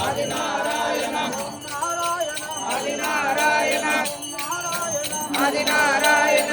హరి నారాయణ హరి నారాయణ హరి నారాయణ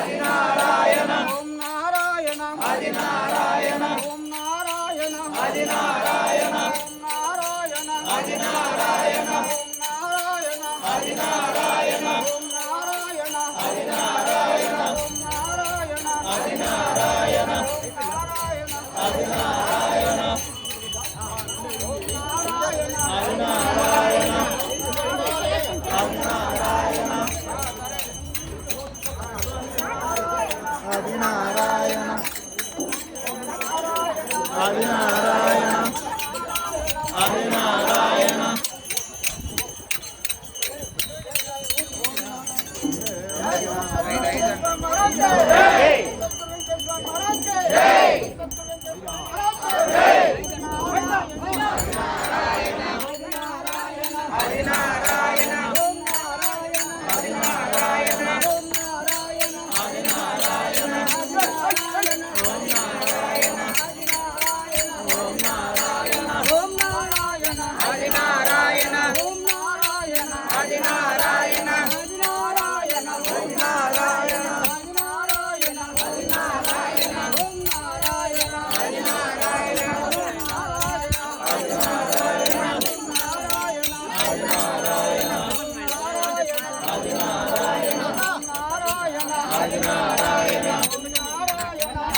నారాయణ ఓం నారాయణ. ఓం నారాయణ. ఓం నారాయణ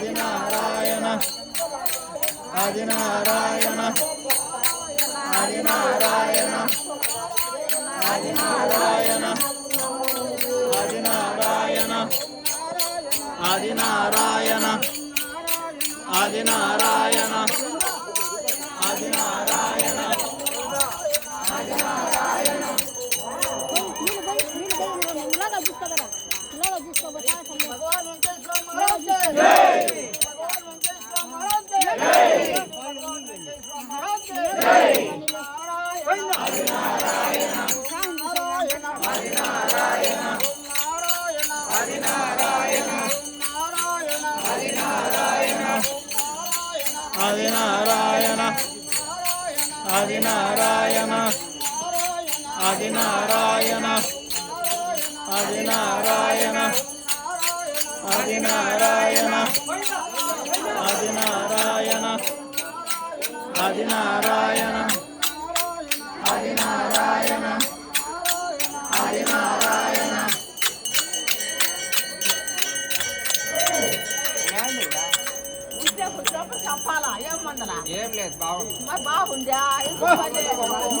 ఆదినారాయణ. ఆదినారాయణ. ఆదినారాయణ. ఆదినారాయణ. ఆదినారాయణ. ఆదినారాయణ. ఆదినారాయణ. ఆదినారాయణ. ఆదినారాయణ ఆది నారాయణ ఆది నారాయణ ఆది నారాయణ ఆది నారాయణ ఆది నారాయణ ఆది నారాయణ ఆది నారాయణ చెప్పాలా ఏం మందలా ఏం లేదు బాగుంది మరి బాగుందా మరి?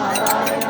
Narayana